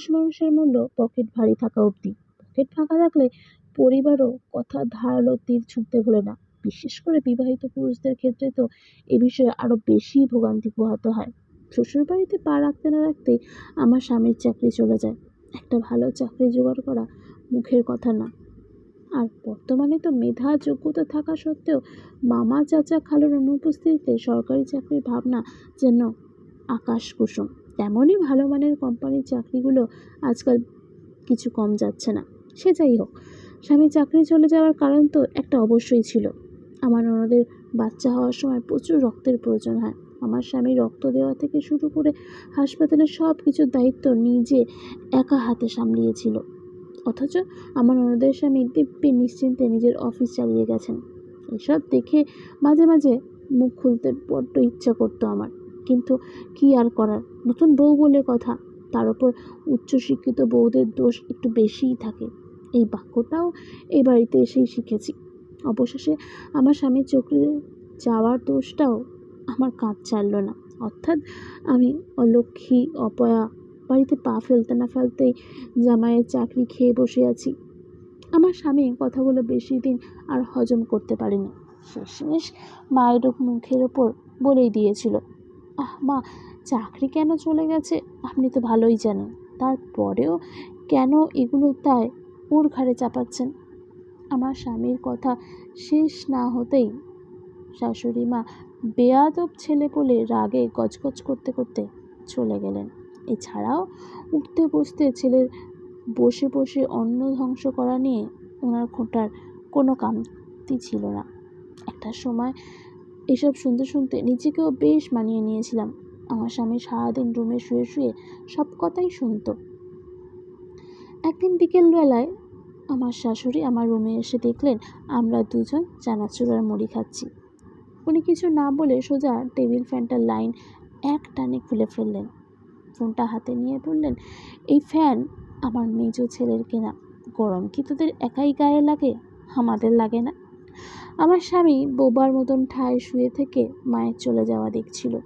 মানুষ মানুষের মূল্য পকেট ভারী থাকা অবধি। পকেট ফাঁকা থাকলে পরিবারও কথা ধারালো তীর ছুঁতে ভোলে না। বিশেষ করে বিবাহিত পুরুষদের ক্ষেত্রে তো এ বিষয়ে আরও বেশি ভোগান্তি পোহাতে হয়। শ্বশুর বাড়িতে পা রাখতে না রাখতেই আমার স্বামীর চাকরি চলে যায়। একটা ভালো চাকরি জোগাড় করা মুখের কথা না। আর বর্তমানে তো মেধা যোগ্যতা থাকা সত্ত্বেও মামা চাচা খালুর অনুপস্থিতিতে সরকারি চাকরির ভাবনা যেন আকাশ কুসুম তেমনই ভালো মানের কোম্পানির চাকরিগুলো আজকাল কিছু কম যাচ্ছে না। সে যাই হোক, স্বামী চাকরি চলে যাওয়ার কারণ তো একটা অবশ্যই ছিল। আমার ওনাদের বাচ্চা হওয়ার সময় প্রচুর রক্তের প্রয়োজন হয়। আমার স্বামী রক্ত দেওয়া থেকে শুরু করে হাসপাতালের সব কিছুর দায়িত্ব নিজে একা হাতে সামলিয়েছিল। অথচ আমার ননদের স্বামী দিব্যি নিশ্চিন্তে নিজের অফিস চালিয়ে গেছেন। এসব দেখে মাঝে মাঝে মুখ খুলতে বড্ড ইচ্ছা করতো আমার। কিন্তু কি আর করার? নতুন বউ বলে কথা, তার উপর উচ্চশিক্ষিত বউদের দোষ একটু বেশিই থাকে। এই বাক্যটাও এই বাড়িতে এসেই শিখেছি। অবশেষে আমার স্বামীর চোখে যাওয়ার দোষটাও আমার কাজ ছাড়ল না। অর্থাৎ আমি অলক্ষী অপয়া, বাড়িতে পা ফেলতে না ফেলতেই জামাইয়ের চাকরি খেয়ে বসে আছি। আমার স্বামী কথাগুলো বেশি দিন আর হজম করতে পারেনি। শেষমেশ মায়ের মুখের ওপর বলেই দিয়েছিল আহ, মা, চাকরি কেন চলে গেছে? আপনি তো ভালোই জানেন। তারপরেও কেন এগুলো তাই ওর ঘাড়ে চাপাচ্ছেন? আমার স্বামীর কথা শেষ না হতেই শাশুড়ি মা বেয়াদব ছেলে বলে রাগে গজগজ করতে করতে চলে গেলেন। এছাড়াও উঠতে বসতে ছেলের বসে বসে অন্ন ধ্বংস করা নিয়ে ওনার খোঁটার কোনো কামতি ছিল না। একটা সময় এসব শুনতে শুনতে নিজেকেও বেশ মানিয়ে নিয়েছিলাম। আমার স্বামী সারাদিন রুমে শুয়ে শুয়ে সব কথাই শুনতো। একদিন বিকেলবেলায় আমার শাশুড়ি আমার রুমে এসে দেখলেন আমরা দুজন চানাচুর আর মুড়ি খাচ্ছি। উনি কিছু না বলে সোজা টেবিল ফ্যানটার লাইন এক টানে খুলে ফেললেন। ফোনটা হাতে নিয়ে বললেন, এই ফ্যান আমার মেজ ছেলের কেনা। গরম কি তোদের একাই গায়ে লাগে? আমাদের লাগে না? আমার স্বামী বোবার মতন ঠায় শুয়ে থেকে মায়ের চলে যাওয়া দেখছিল।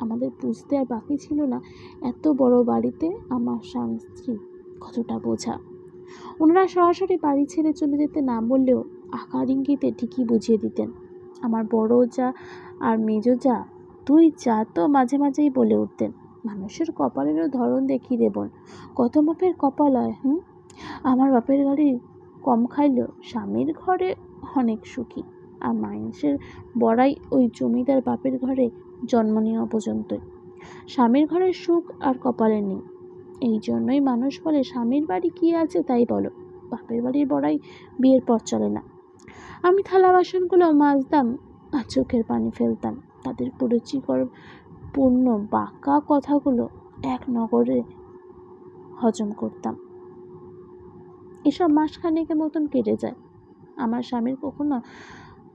আমাদের বুঝতে আর বাকি ছিল না এত বড় বাড়িতে আমার স্বামী স্ত্রী কতটা বোঝা। ওনারা সরাসরি বাড়ি ছেড়ে চলে যেতে না বললেও আকার ইঙ্গিতে ঠিকই বুঝিয়ে দিতেন। আমার বড় যা আর মেজ যা তুই যা তো মাঝে মাঝেই বলে উঠতেন। মানুষের কপালেরও ধরন দেখি রে বোন, কত মাপের কপাল হয়, হুম? আমার বাপের গাড়ি কম খাইলেও স্বামীর ঘরে অনেক সুখী। আর মানুষের বড়াই ওই জমিদার বাপের ঘরে জন্ম নেওয়া পর্যন্তই। স্বামীর ঘরের সুখ আর কপালে নেই। এই জন্যই মানুষ বলে, স্বামীর বাড়ি কী আছে তাই বলো। বাপের বাড়ির বড়াই বিয়ের পর চলে না। আমি থালা বাসনগুলো মাজতাম আর চোখের পানি ফেলতাম। তাদের পুরুচিকর পূর্ণ বাঁকা কথাগুলো এক নগরে হজম করতাম। এসব মাসখানেকের মতন কেটে যায়। আমার স্বামীর কখনো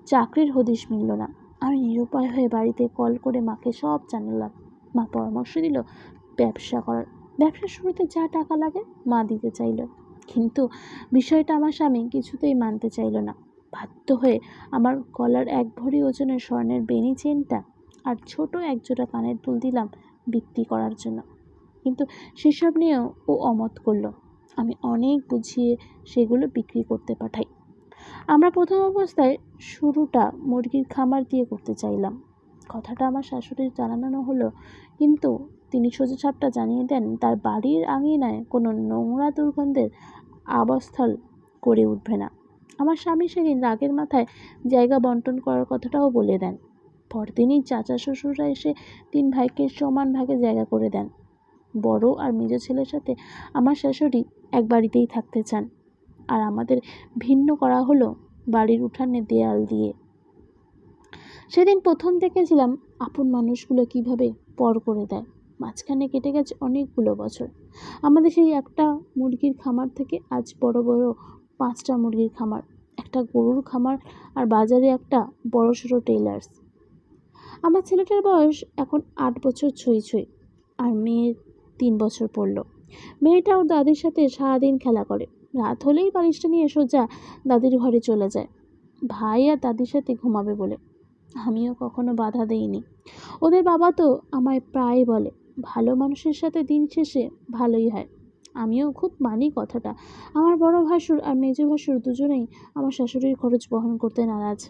চাকরির হদিশ মিলল না। আমি নিরুপায় হয়ে বাড়িতে কল করে মাকে সব জানালাম। মা পরামর্শ দিল, ব্যবসা করার, ব্যবসার শুরুতে যা টাকা লাগে, মা দিতে চাইল। কিন্তু বিষয়টা আমার স্বামী কিছুতেই মানতে চাইল না। বাধ্য হয়ে আমার গলার এক ভরি ওজনের স্বর্ণের বেনি চেনটা আর ছোট একজোড়া কানের দুল দিলাম বিক্রি করার জন্য। কিন্তু সেসব নিয়েও ও অমত করল। আমি অনেক বুঝিয়ে সেগুলো বিক্রি করতে পাঠাই। আমরা প্রথম অবস্থায় শুরুটা মুরগির খামার দিয়ে করতে চাইলাম। কথাটা আমার শাশুড়ির জানানো হলো, কিন্তু তিনি সোজাসাপটা জানিয়ে দেন, তার বাড়ির আঙিনায় কোনো নোংরা দুর্গন্ধের আবাসস্থল করে উঠবে না। আমার স্বামী সেদিন রাগের মাথায় জায়গা বন্টন করার কথাটাও বলে দেন। পরদিনই চাচা শ্বশুররা এসে তিন ভাইকে সমান ভাগে জায়গা করে দেন। বড় আর মেজ ছেলের সাথে আমার শাশুড়ি এক বাড়িতেই থাকতে চান। আর আমাদের ভিন্ন করা হলো বাড়ির উঠানে দেয়াল দিয়ে। সেদিন প্রথম দেখেছিলাম আপন মানুষগুলো কীভাবে পর করে দেয়। মাঝখানে কেটে গেছে অনেকগুলো বছর। আমাদের সেই একটা মুরগির খামার থেকে আজ বড় বড় পাঁচটা মুরগির খামার, একটা গরুর খামার আর বাজারে একটা বড় সড়ো টেলার্স আমার ছেলেটার বয়স এখন আট বছর ছুঁই ছুঁই আর মেয়ের তিন বছর পড়ল। মেয়েটা ওর দাদির সাথে সারাদিন খেলা করে। রাত হলেই বালিশটা নিয়ে সোজা দাদির ঘরে চলে যায়। ভাই আর দাদির সাথে ঘুমাবে বলে। আমিও কখনো বাধা দেইনি। ওদের বাবা তো আমায় প্রায় বলে, ভালো মানুষের সাথে দিন শেষে ভালোই হয়। আমিও খুব মানি কথাটা। আমার বড় ভাসুর আর মেজ ভাসুর দুজনেই আমার শাশুড়ির খরচ বহন করতে নারাজ।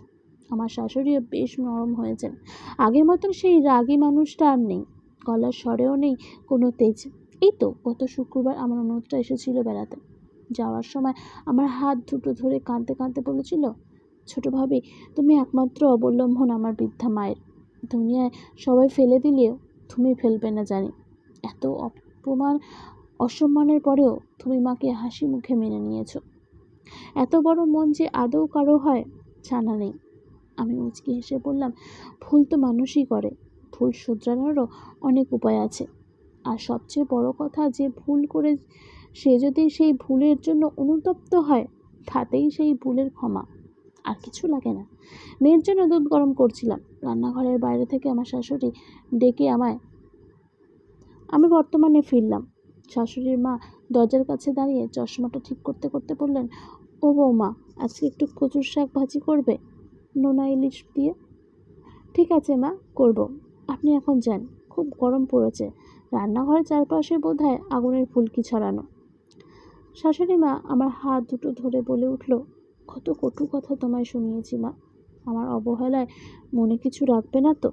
আমার শাশুড়িও বেশ নরম হয়েছেন। আগের মতন সেই রাগী মানুষটা আর নেই। গলার স্বরেও নেই কোনো তেজ। এই তো, গত শুক্রবার আমার অনুরোধটা এসেছিল বেড়াতে। যাওয়ার সময় আমার হাত দুটো ধরে কাঁদতে কাঁদতে বলেছিল, ছোট ভাবি, তুমি একমাত্র অবলম্বন আমার বৃদ্ধা মায়ের। দুনিয়ায় সবাই ফেলে দিলেও তুমি ফেলবে না জানি। এত অপমান, অসম্মানের পরেও তুমি মাকে হাসি মুখে মেনে নিয়েছো। এত বড় মন যে আদৌ কারও হয়, জানা নেই আমি মুচকি হেসে বললাম, ভুল তো মানুষই করে, ভুল শুধরানোরও অনেক উপায় আছে। আর সবচেয়ে বড় কথা যে ভুল করে সে যদি সেই ভুলের জন্য অনুতপ্ত হয়, তাতেই সেই ভুলের ক্ষমা। আর কিছু লাগে না। মেয়ের জন্য দুধ গরম করছিলাম। রান্নাঘরের বাইরে থেকে আমার শাশুড়ি ডেকে আমায়, আমি বর্তমানে ফিরলাম। শাশুড়ির মা দরজার কাছে দাঁড়িয়ে চশমাটা ঠিক করতে করতে বললেন, ও বৌমা, আজকে একটু কচুর শাক ভাজি করবে? নোনা ইলিশ দিয়ে? ঠিক আছে মা, করব। আপনি এখন যান। খুব গরম পড়েছে। রান্নাঘরের চারপাশে বোধ হয় আগুনের ফুলকি ছড়ানো। শাশুড়ি মা আমার হাত দুটো ধরে বলে উঠল, কত কটু কথা তোমায় শুনিয়েছি মা। আমার অবহেলায় মনে কিছু রাখবে না তো?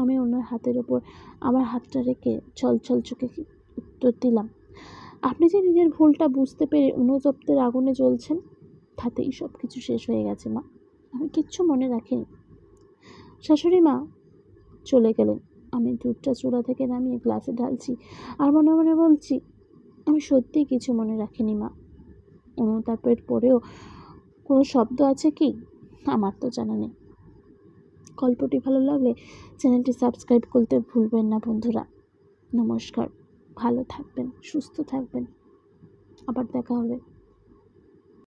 আমি ওনার হাতের ওপর আমার হাতটা রেখে ছলছল চোখে উত্তর দিলাম, আপনি যে নিজের ভুলটা বুঝতে পেরে অনুতপ্তের আগুনে জ্বলছেন, তাতেই সব কিছু শেষ হয়ে গেছে মা। আমি কিচ্ছু মনে রাখিনি। শাশুড়ি মা চলে গেলেন। আমি দুধটা চূড়া থেকে নামিয়ে গ্লাসে ঢালছি আর মনে মনে বলছি আমি সত্যিই কিছু মনে রাখিনি, মা। অনুতাপের পরেও কোনো শব্দ আছে কি? আমার তো জানা নেই। গল্পটি ভালো লাগলে চ্যানেলটি সাবস্ক্রাইব করতে ভুলবেন না, বন্ধুরা। নমস্কার। ভালো থাকবেন, সুস্থ থাকবেন। আবার দেখা হবে।